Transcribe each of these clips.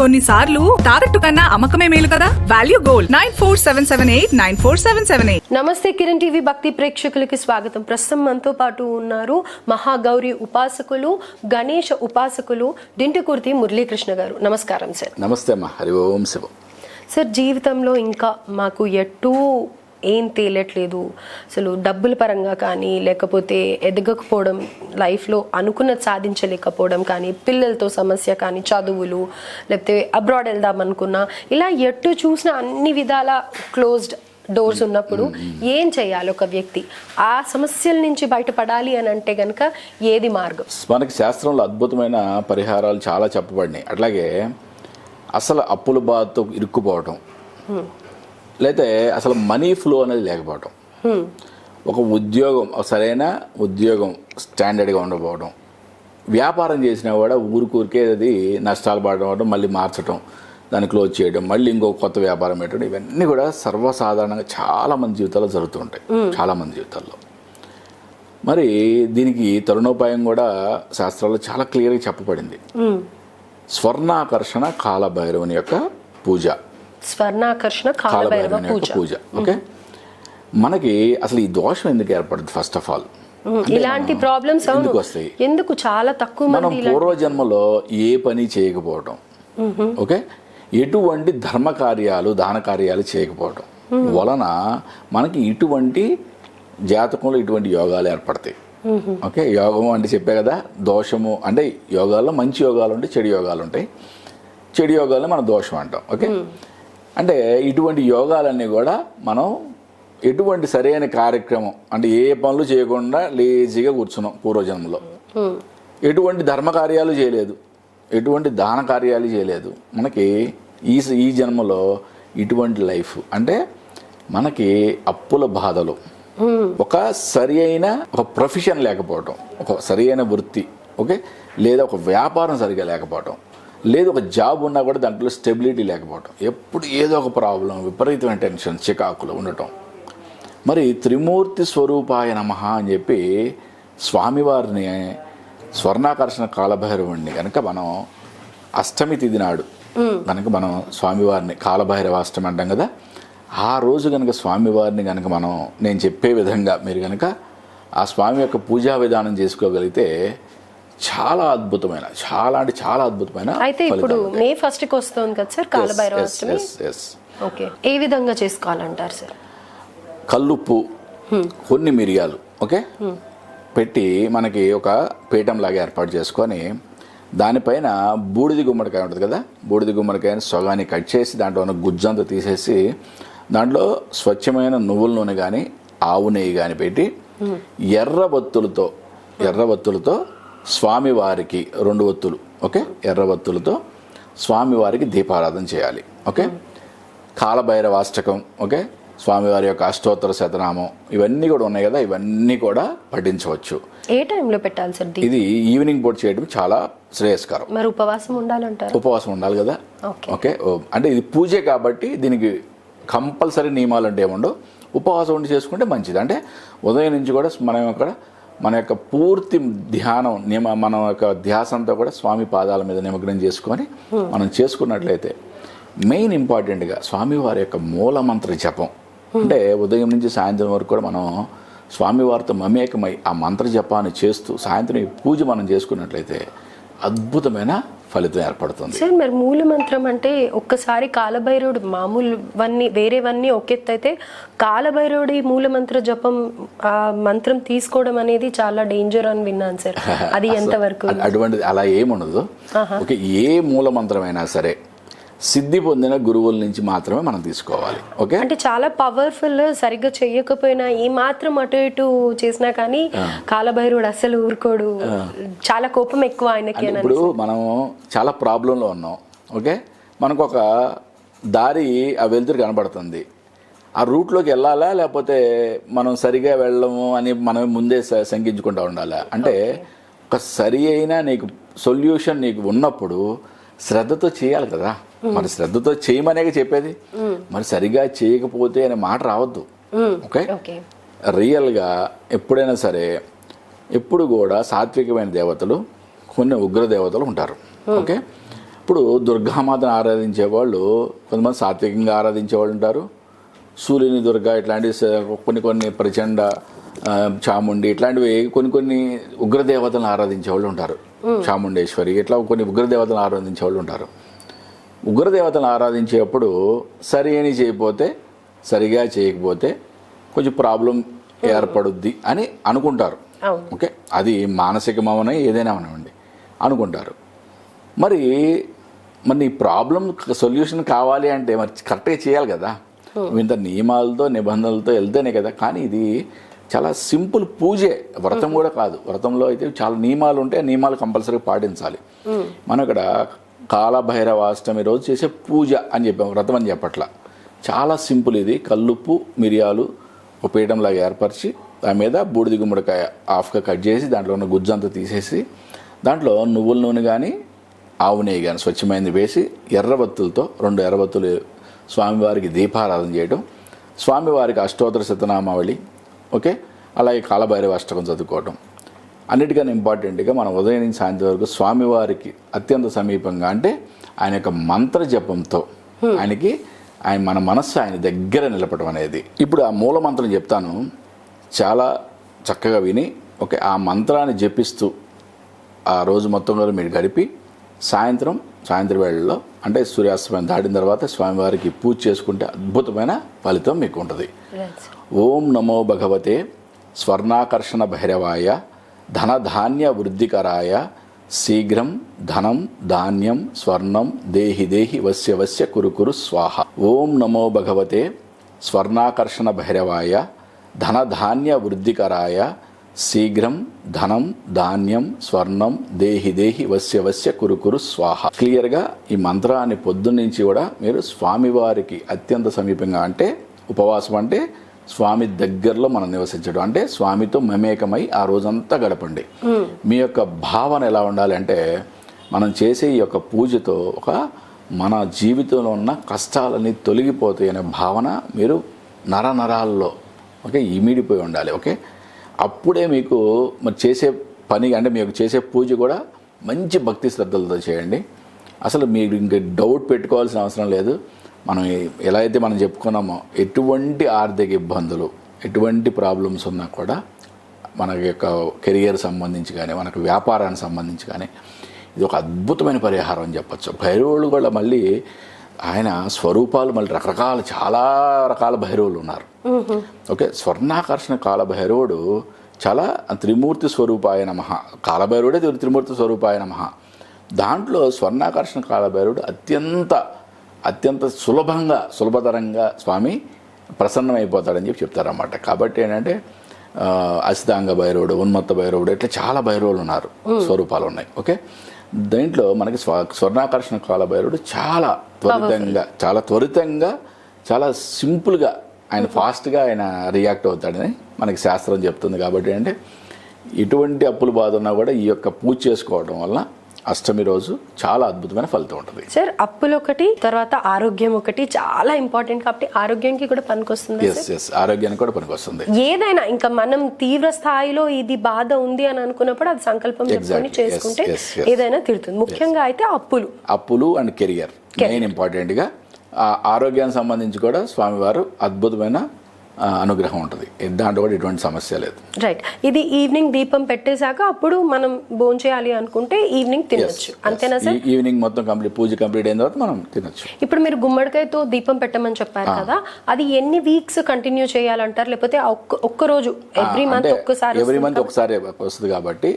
కొన్నిసార్లు తాకట్టు కన్నా అమ్మకమే మేలు కదా? Value gold. Nine four seven seven eight nine four seven seven eight. నమస్తే కిరణ్ టీవీ భక్తి ప్రేక్షకులకి స్వాగతం. ప్రస్తుతం మనతో పాటు ఉన్నారు మహాగౌరి ఉపాసకులు గణేష ఉపాసకులు డింటికుర్తి మురళీకృష్ణ గారు. నమస్కారం సార్. నమస్తే అమ్మా. హరి ఓం శివం. సార్ జీవితంలో ఇంకా మాకు ఎటూ ఏం తేలట్లేదు. అసలు డబ్బుల పరంగా కానీ లేకపోతే ఎదగకపోవడం లైఫ్లో అనుకున్నది సాధించలేకపోవడం కానీ పిల్లలతో సమస్య కానీ చదువులు లేకపోతే అబ్రాడ్ వెళ్దాం అనుకున్నా ఇలా ఎటు చూసిన అన్ని విధాల క్లోజ్డ్ డోర్స్ ఉన్నప్పుడు ఏం చేయాలి ఒక వ్యక్తి? ఆ సమస్యల నుంచి బయటపడాలి అని అంటే గనక ఏది మార్గం? మనకి శాస్త్రంలో అద్భుతమైన పరిహారాలు చాలా చెప్పబడినాయి. అట్లాగే అసలు అప్పుల బాధతో ఇరుక్కుపోవటం. లేతే అసలు మనీ ఫ్లో అనేది లేకపోవటం. ఒక ఉద్యోగం సరైన ఉద్యోగం స్టాండర్డ్గా ఉండకపోవడం వ్యాపారం చేసినా కూడా ఊరికూరికే అది నష్టాలు పడడం మళ్ళీ మార్చడం దాన్ని క్లోజ్ చేయడం మళ్ళీ ఇంకో కొత్త వ్యాపారం పెట్టడం ఇవన్నీ కూడా సర్వసాధారణంగా చాలా మంది జీవితాల్లో జరుగుతుంటాయి చాలా మంది జీవితాల్లో. మరి దీనికి తరుణోపాయం కూడా శాస్త్రాల్లో చాలా క్లియర్గా చెప్పబడింది. స్వర్ణాకర్షణ కాలభైరవుని యొక్క పూజ. స్వర్ణాకర్షణ కాలభైరవ పూజ. ఓకే? మనకి అసలు ఈ దోషం ఎందుకు ఏర్పడుతుంది ఫస్ట్ ఆఫ్ ఆల్ ఇలాంటి ప్రాబ్లమ్స్ ఎందుకు వస్తాయి? ఎందుకు చాలా తక్కువ మనం పూర్వజన్మలో ఏ పని చేయకపోవటం ఓకే? ఎటువంటి ధర్మ కార్యాలు దాన కార్యాలు చేయకపోవటం వలన మనకి ఇటువంటి జాతకంలో ఇటువంటి యోగాలు ఏర్పడతాయి. ఓకే? యోగం అంటే చెప్పే కదా దోషము అంటే యోగాల్లో మంచి యోగాలు ఉంటాయి చెడు యోగాలు ఉంటాయి. చెడు యోగాలను మనం దోషం అంటాం ఓకే? అంటే ఇటువంటి యోగాలన్నీ కూడా మనం ఎటువంటి సరైన కార్యక్రమం అంటే ఏ పనులు చేయకుండా లేజీగా కూర్చున్నాం పూర్వజన్మలో. ఉమ్, ఎటువంటి ధర్మ కార్యాలు చేయలేదు. ఎటువంటి దాన కార్యాలు చేయలేదు. మనకి ఈ ఈ జన్మలో ఇటువంటి లైఫ్ అంటే మనకి అప్పుల బాధలు. ఒక సరి అయిన ఒక ప్రొఫెషన్ లేకపోవటం ఒక సరి అయిన వృత్తి ఓకే? లేదా ఒక వ్యాపారం సరిగా లేకపోవటం. లేదు ఒక జాబ్ ఉన్నా కూడా దాంట్లో స్టెబిలిటీ లేకపోవటం. ఎప్పుడు ఏదో ఒక ప్రాబ్లం విపరీతమైన టెన్షన్ చికాకులు ఉండటం. మరి త్రిమూర్తి స్వరూపాయ నమ అని చెప్పి స్వామివారిని స్వర్ణాకర్షణ కాలభైరవుణ్ణి కనుక మనం అష్టమి తిథి నాడు కనుక మనం స్వామివారిని కాలభైరవ అష్టమి అంటాం కదా ఆ రోజు కనుక స్వామివారిని కనుక మనం నేను చెప్పే విధంగా మీరు కనుక ఆ స్వామి యొక్క పూజా విధానం చేసుకోగలిగితే చాలా అద్భుతమైన చాలా అంటే చాలా అద్భుతమైన అయితే ఇప్పుడు మే ఫస్ట్కి వస్తుంది కదా సార్? కాలభైరవ. ఓకే. ఏ విధంగా చేసుకోవాలంటారు సార్? కల్లుప్పు కొన్ని మిరియాలు ఓకే? పెట్టి మనకి ఒక పీఠం లాగా ఏర్పాటు చేసుకొని దానిపైన బూడిది గుమ్మడికాయ ఉంటుంది కదా? బూడిది గుమ్మడికాయని సొగాన్ని కట్ చేసి దాంట్లో ఉన్న గుజ్జంతా తీసేసి దాంట్లో స్వచ్ఛమైన నువ్వుల నూనె కానీ ఆవు నెయ్యి కానీ పెట్టి ఎర్ర బత్తులతో ఎర్ర బత్తులతో స్వామివారికి రెండు ఒత్తులు ఓకే? ఎర్ర బత్తులతో స్వామివారికి దీపారాధన చేయాలి ఓకే? కాలభైరవాష్టకం ఓకే? స్వామివారి యొక్క అష్టోత్తర శతనామం ఇవన్నీ కూడా ఉన్నాయి కదా ఇవన్నీ కూడా పఠించవచ్చు. ఏ టైంలో పెట్టాలి సార్ ఇది ఈవినింగ్ పూట చేయడం చాలా శ్రేయస్కరం. మరి ఉపవాసం ఉండాలంటారు? ఉపవాసం ఉండాలి కదా ఓకే. అంటే ఇది పూజే కాబట్టి దీనికి కంపల్సరీ నియమాలు అంటే ఏముండవు. ఉపవాసం ఉండి చేసుకుంటే మంచిది. అంటే ఉదయం నుంచి కూడా మనం అక్కడ మన యొక్క పూర్తి ధ్యానం నియమ మన యొక్క ధ్యాస అంతా కూడా స్వామి పాదాల మీద నిమగ్నం చేసుకొని మనం చేసుకున్నట్లయితే మెయిన్ ఇంపార్టెంట్గా స్వామివారి యొక్క మూల మంత్ర జపం అంటే ఉదయం నుంచి సాయంత్రం వరకు కూడా మనం స్వామివారితో మమేకమై ఆ మంత్ర జపాన్ని చేస్తూ సాయంత్రం ఈ పూజ మనం చేసుకున్నట్లయితే అద్భుతమైన ఫలితం ఏర్పడుతుంది. సార్ మరి మూల మంత్రం అంటే ఒక్కసారి కాలభైరవుడు మామూలువన్నీ వేరేవన్నీ ఒకెత్తు అయితే కాలభైరవుడి మూల మంత్ర జపం ఆ మంత్రం తీసుకోవడం అనేది చాలా డేంజర్ అని విన్నాను సార్ అది ఎంతవరకు? అటువంటిది అలా ఏముండదు. ఓకే ఏ మూల మంత్రమైనా సరే సిద్ధి పొందిన గురువుల నుంచి మాత్రమే మనం తీసుకోవాలి. ఓకే? అంటే చాలా పవర్ఫుల్ సరిగ్గా చెయ్యకపోయినా ఏ మాత్రం అటు ఇటు చేసినా కానీ కాలభైరవుడు అసలు ఊరుకోడు. చాలా కోపం ఎక్కువ ఆయనకి ఇప్పుడు మనం చాలా ప్రాబ్లంలో ఉన్నాం. ఓకే? మనకు ఒక దారి ఆ వెలుతురు కనబడుతుంది. ఆ రూట్లోకి వెళ్ళాలా? లేకపోతే మనం సరిగా వెళ్ళము అని మనం ముందే శంకించుకుంటూ ఉండాలా? అంటే ఒక సరి అయిన నీకు సొల్యూషన్ నీకు ఉన్నప్పుడు శ్రద్ధతో చేయాలి కదా. మరి శ్రద్ధతో చేయమనే చెప్పేది. మరి సరిగా చేయకపోతే అనే మాట రావద్దు. ఓకే? రియల్గా ఎప్పుడైనా సరే ఎప్పుడు కూడా సాత్వికమైన దేవతలు కొన్ని ఉగ్ర దేవతలు ఉంటారు. ఓకే? ఇప్పుడు దుర్గామాతను ఆరాధించే వాళ్ళు కొంతమంది సాత్వికంగా ఆరాధించే వాళ్ళు ఉంటారు. సూర్యుని దుర్గా ఇట్లాంటి కొన్ని కొన్ని ప్రచండ చాముండి ఇట్లాంటివి కొన్ని కొన్ని ఉగ్రదేవతలను ఆరాధించే వాళ్ళు ఉంటారు. చాముండేశ్వరి ఇట్లా కొన్ని ఉగ్రదేవతలను ఆరాధించే వాళ్ళు ఉంటారు. ఉగ్రదేవతలను ఆరాధించేటప్పుడు సరి అని చేయకపోతే సరిగా చేయకపోతే కొంచెం ప్రాబ్లం ఏర్పడుద్ది అని అనుకుంటారు. ఓకే? అది మానసికమవనే ఏదైనా అవనివ్వండి. అనుకుంటారు. మరి మరి ప్రాబ్లం సొల్యూషన్ కావాలి అంటే మరి కరెక్ట్గా చేయాలి కదా? ఇంత నియమాలతో నిబంధనలతో వెళ్తేనే కదా? కానీ ఇది చాలా సింపుల్ పూజే. వ్రతం కూడా కాదు. వ్రతంలో అయితే చాలా నియమాలు ఉంటే నియమాలు కంపల్సరీ పాటించాలి. మనం ఇక్కడ కాలభైరవ అష్టమి రోజు చేసే పూజ అని చెప్పాం వ్రతం అని చెప్పట్ల. చాలా సింపుల్ ఇది. కల్లుప్పు మిరియాలు ఒక పీఠంలాగా ఏర్పరిచి దాని మీద బూడిద గుమ్మడికాయ హాఫ్గా కట్ చేసి దాంట్లో ఉన్న గుజ్జంతా తీసేసి దాంట్లో నువ్వుల నూనె కానీ ఆవు నెయ్యి కానీ స్వచ్ఛమైనది వేసి ఎర్రబత్తులతో రెండు ఎర్రబత్తులు స్వామివారికి దీపారాధన చేయడం స్వామివారికి అష్టోత్తర శతనామావళి ఓకే? అలాగే కాలభైరవ అష్టకం చదువుకోవడం అన్నిటికన్నా ఇంపార్టెంట్గా మనం ఉదయం నుంచి సాయంత్రం వరకు స్వామివారికి అత్యంత సమీపంగా అంటే ఆయన యొక్క మంత్ర జపంతో ఆయనకి ఆయన మన మనస్సు ఆయన దగ్గర నిలపడం అనేది. ఇప్పుడు ఆ మూల మంత్రం చెప్తాను. చాలా చక్కగా విని ఓకే ఆ మంత్రాన్ని జపిస్తూ ఆ రోజు మొత్తం కూడా మీరు గడిపి సాయంత్రం సాయంత్రం వేళల్లో అంటే సూర్యాస్తమయం దాటిన తర్వాత స్వామివారికి పూజ చేసుకుంటే అద్భుతమైన ఫలితం మీకు ఉంటుంది. ఓం నమో భగవతే స్వర్ణాకర్షణ భైరవాయ ధనధాన్య వృద్ధికరాయ శీఘ్రం ధనం ధాన్యం స్వర్ణం దేహి దేహి వస్య వస్య కురు కురు స్వాహ. ఓం నమో భగవతే స్వర్ణాకర్షణ భైరవాయ ధనధాన్య వృద్ధికరాయ శీఘ్రం ధనం ధాన్యం స్వర్ణం దేహి దేహి వస్య వస్య కురు కురు స్వాహ. క్లియర్గా ఈ మంత్రాన్ని పొద్దున్నుంచి కూడా మీరు స్వామివారికి అత్యంత సమీపంగా అంటే ఉపవాసం అంటే స్వామి దగ్గరలో మనం నివసించడం. అంటే స్వామితో మమేకమై ఆ రోజంతా గడపండి. మీ యొక్క భావన ఎలా ఉండాలి అంటే మనం చేసే ఈ యొక్క పూజతో ఒక మన జీవితంలో ఉన్న కష్టాలన్నీ తొలగిపోతాయి అనే భావన మీరు నర నరాల్లో ఓకే ఇమిడిపోయి ఉండాలి ఓకే? అప్పుడే మీకు మరి చేసే పని అంటే మీకు చేసే పూజ కూడా మంచి భక్తి శ్రద్ధలతో చేయండి. అసలు మీరు ఇంక డౌట్ పెట్టుకోవాల్సిన అవసరం లేదు. మనం ఎలా అయితే మనం చెప్పుకున్నామో ఎటువంటి ఆర్థిక ఇబ్బందులు ఎటువంటి ప్రాబ్లమ్స్ ఉన్నా కూడా మన యొక్క కెరియర్ సంబంధించి కానీ మనకు వ్యాపారానికి సంబంధించి కానీ ఇది ఒక అద్భుతమైన పరిహారం అని చెప్పచ్చు. భైరవులు కూడా మళ్ళీ ఆయన స్వరూపాలు మళ్ళీ రకరకాల చాలా రకాల భైరవులు ఉన్నారు. ఓకే స్వర్ణాకర్షణ కాల భైరవుడు చాలా త్రిమూర్తి స్వరూపాయ నమ. కాలభైరవుడే త్రి- త్రిమూర్తి స్వరూపాయ నమ. దాంట్లో స్వర్ణాకర్షణ కాలభైరవుడు అత్యంత అత్యంత సులభంగా సులభతరంగా స్వామి ప్రసన్నమైపోతాడని చెప్పి చెప్తారన్నమాట. కాబట్టి ఏంటంటే అసితాంగ భైరవుడు ఉన్మత్త భైరవుడు ఇట్లా చాలా భైరవులు ఉన్నారు స్వరూపాలు ఉన్నాయి. ఓకే? దీంట్లో మనకి స్వ స్వర్ణాకర్షణ కాల భైరవుడు చాలా త్వరితంగా చాలా త్వరితంగా చాలా సింపుల్గా ఆయన ఫాస్ట్గా ఆయన రియాక్ట్ అవుతాడని మనకి శాస్త్రం చెప్తుంది. కాబట్టి అంటే ఎటువంటి అప్పుల బాధ ఉన్నా కూడా ఈ యొక్క పూజ చేసుకోవడం వల్ల అష్టమి రోజు చాలా అద్భుతమైన ఫలితం ఉంటుంది. సార్ అప్పులు ఒకటి తర్వాత ఆరోగ్యం ఒకటి చాలా ఇంపార్టెంట్ కాబట్టి ఆరోగ్యంకి కూడా పనికొస్తుంది ఎస్ ఎస్ ఆరోగ్యానికి కూడా పనికొస్తుంది. ఏదైనా ఇంకా మనం తీవ్ర స్థాయిలో ఇది బాధ ఉంది అని అనుకున్నప్పుడు అది సంకల్పం చేసుకుంటే. ఏదైనా తిడుతుంది ముఖ్యంగా అయితే అప్పులు. అప్పులు అండ్ కెరియర్. మెయిన్ ఇంపార్టెంట్గా ఆరోగ్యానికి సంబంధించి కూడా స్వామివారు అద్భుతమైన అనుగ్రహం ఉంటుంది. దాంట్లో కూడా ఎటువంటి సమస్య లేదు. రైట్ ఇది ఈవినింగ్ దీపం పెట్టేశాక అప్పుడు మనం భోజనం చేయాలి అనుకుంటే ఈవినింగ్ తినొచ్చు. అంతేనా సార్? ఈవినింగ్ మొత్తం కంప్లీట్ పూజ కంప్లీట్ అయిన తర్వాత మనం తినొచ్చు. ఇప్పుడు మీరు గుమ్మడికాయతో దీపం పెట్టమని చెప్పారు కదా అది ఎన్ని వీక్స్ కంటిన్యూ చేయాలంటారు? లేకపోతే ఒక్క ఒక్క రోజు ఎవ్రీ మంత్ ఒక్కసారి ఎవ్రీ మంత్ ఒకసారి వస్తుంది కాబట్టి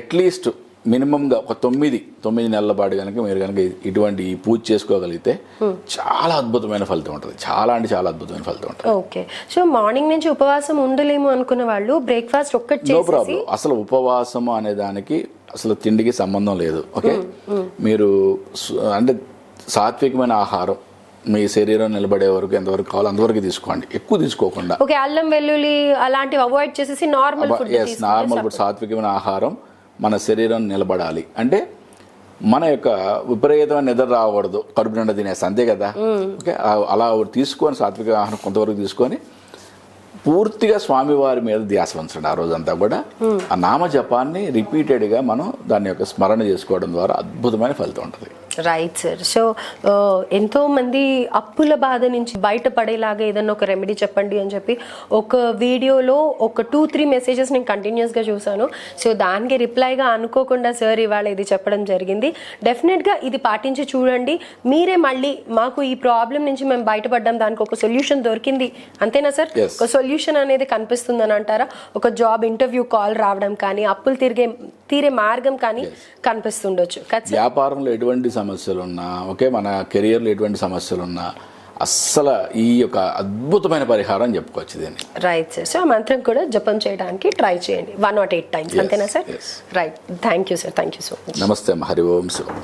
అట్లీస్ట్ మినిమం గా ఒక తొమ్మిది తొమ్మిది నెలల పాటు కనుక మీరు కనుక ఇటువంటి పూజ చేసుకోగలిగితే చాలా అద్భుతమైన ఫలితం ఉంటుంది. చాలా అంటే చాలా అద్భుతమైన ఫలితం ఉంటుంది. ఓకే. సో మార్నింగ్ నుంచి ఉపవాసం ఉండలేము అనుకున్న వాళ్ళు బ్రేక్ఫాస్ట్ ఒక్కటి నో ప్రాబ్లం. అసలు ఉపవాసము అనే దానికి అసలు తిండికి సంబంధం లేదు. ఓకే? మీరు సు- అంటే సాత్వికమైన ఆహారం మీ శరీరం నిలబడే వరకు ఎంతవరకు కావాలో అంతవరకు తీసుకోండి. ఎక్కువ తీసుకోకుండా. ఓకే అల్లం వెల్లుల్లి అలాంటివి అవాయిడ్ చేసేసి నార్మల్ ఫుడ్ నార్మల్ ఫుడ్ సాత్వికమైన ఆహారం మన శరీరం నిలబడాలి. అంటే మన యొక్క విపరీతమైన నిద్ర రాకూడదు. కడుపు నిండా తినేసి అంతే కదా? ఓకే? అలా తీసుకొని సాత్విక ఆహారం కొంతవరకు తీసుకొని పూర్తిగా స్వామివారి మీద ధ్యాస ఉంచండి ఆ రోజంతా కూడా. ఆ నామ జపాన్ని రిపీటెడ్గా మనం దాని యొక్క స్మరణ చేసుకోవడం ద్వారా అద్భుతమైన ఫలితం ఉంటుంది. రైట్ సార్ సో ఎంతో మంది అప్పుల బాధ నుంచి బయటపడేలాగా ఏదన్నా ఒక రెమెడీ చెప్పండి అని చెప్పి ఒక వీడియోలో ఒక టూ త్రీ మెసేజెస్ నేను కంటిన్యూస్గా చూసాను సో దానికి రిప్లైగా అనుకోకుండా సార్ ఇవాళ ఇది చెప్పడం జరిగింది. డెఫినెట్గా ఇది పాటించి చూడండి. మీరే మళ్ళీ మాకు ఈ ప్రాబ్లం నుంచి మేము బయటపడ్డాం దానికి ఒక సొల్యూషన్ దొరికింది. అంతేనా సార్. ఒక సొల్యూషన్ అనేది కనిపిస్తుందని అంటారా? ఒక జాబ్ ఇంటర్వ్యూ కాల్ రావడం కానీ అప్పులు తిరిగే తీరే మార్గం కానీ కనిపిస్తుండొచ్చు? వ్యాపారంలో ఎటువంటి సమస్యలు ఉన్నా ఓకే మన కెరియర్లో ఎటువంటి సమస్యలు ఉన్నా అస్సలు ఈ యొక్క అద్భుతమైన పరిహారం చెప్పుకోవచ్చు దీన్ని. రైట్ సార్ సో ఆ మంత్రం కూడా జపం చేయడానికి ట్రై చేయండి. వన్ నాట్ ఎయిట్ టైమ్స్ అంతేనా sir. Right thank you sir thank you so much నమస్తే హరి ఓం శివం.